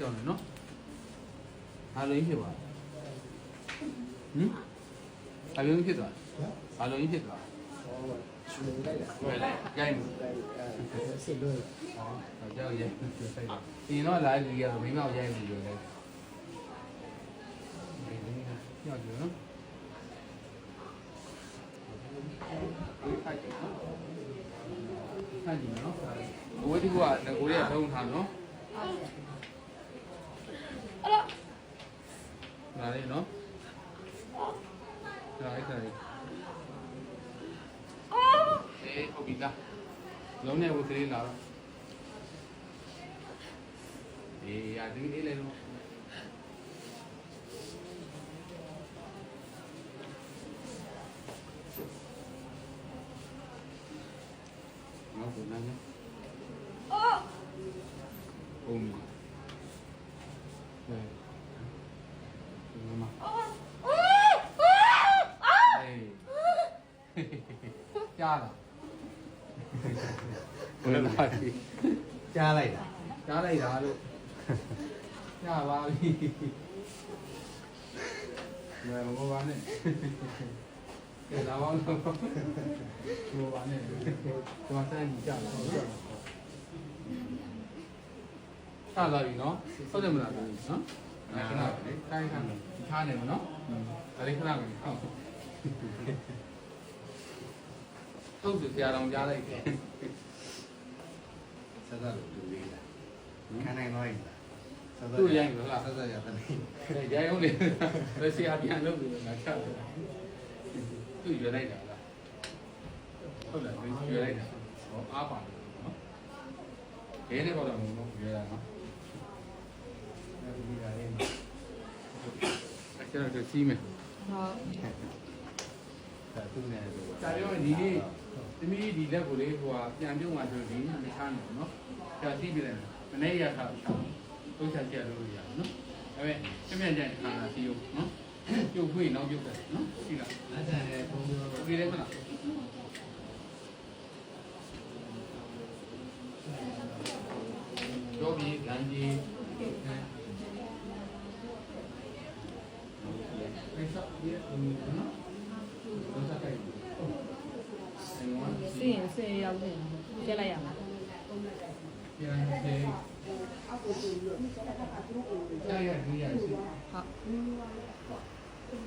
ကြောင်းနော်ဘာလို့ဖြစ်သွားဟင်ဘာလို့ဖြစ်သွားဘာလို့ဖြစ်သွားရှူနေလိုက်တာဘယ်လဲရိုက်မှုအဲစစ်လို့ဟောကြောက်ရိုက်ဒီတော့လာကြီးကတော့မိမောက်ရိုက်မှုပြောလဲညောက်ကြနော်ဖိုက်ကြနော်ဖိုက်ကြနော်အဝေးဒီကကိုရီးယားထုံးထားနော် လာလေနော်လာလိုက်တယ်အေးဟုတ်ပြီလားလုံးနဲ့ဝတ်သေးလာတော့အေးအတင်းအေးလေနော်နောက်ကိုနားနော်ဟုတ်ပြီဟဲ့ဒီမှာအေး ကြားလားဘယ်လာပြီကြားလိုက်တာကြားလိုက်တာလို့ရပါပြီမမမပါနဲ့ကဲလာပါဦးတော့မပါနဲ့ဒီမှာဆိုင်ကြလာတော့ဆက်လာပြီနော်ဟုတ်တယ်မလားနော်ခဏလေးတိုင်းခဏထားနေမနော်ဒါလေးခဏလေးဟုတ် ထုတ်သူဆရာတော်ကြားလိုက်တယ်ဆက်ဆက်လို့လူလေးတာခံနိုင်တော့ရင်သူ့ရိုင်းလို့လားဆက်ဆက်ရတဲ့နေ့ရိုင်းအောင်လေဘယ်ဆရာပြန်လုပ်ပြီးငါချတယ်သူ့ရွယ်လိုက်တာလားဟုတ်လားရွယ်လိုက်တာဟောအားပါလို့နော်ခဲနဲ့ပေါ့တော့မဟုတ်ဘူးရွယ်တာနော်ဒီကလေးအဲ့ကျတော့စီးမယ်ဟုတ်ဒါ သူ့နဲ့ဆိုဒါပြောရင်ဒီနေ့သမီးဒီလက်ကိုလေဟိုကပြန်ပြုတ်မှဆိုဒီနေ့မချမ်းဘူးနော်ဒါသိပြီလားမနေ့ရတာချောင်းတို့ချက်ချက်လို့ရနော်ဒါပေမဲ့ကျမြန်ကျန်ခါလာစီရောနော်ပြုတ်ခွေးနောက်ပြုတ်တယ်နော်ရှိလားအဲ့ဒါလည်းဘုံပြောဟုတ်ကဲ့လေခဏတို့ဒီဂန်ကြီးဟဲ့ဆက်ပြေးနေနော် 10ရောက်နေပြက်လိုက်ရမှာပြန်တယ်အဲ့ရဒီရစီဟုတ်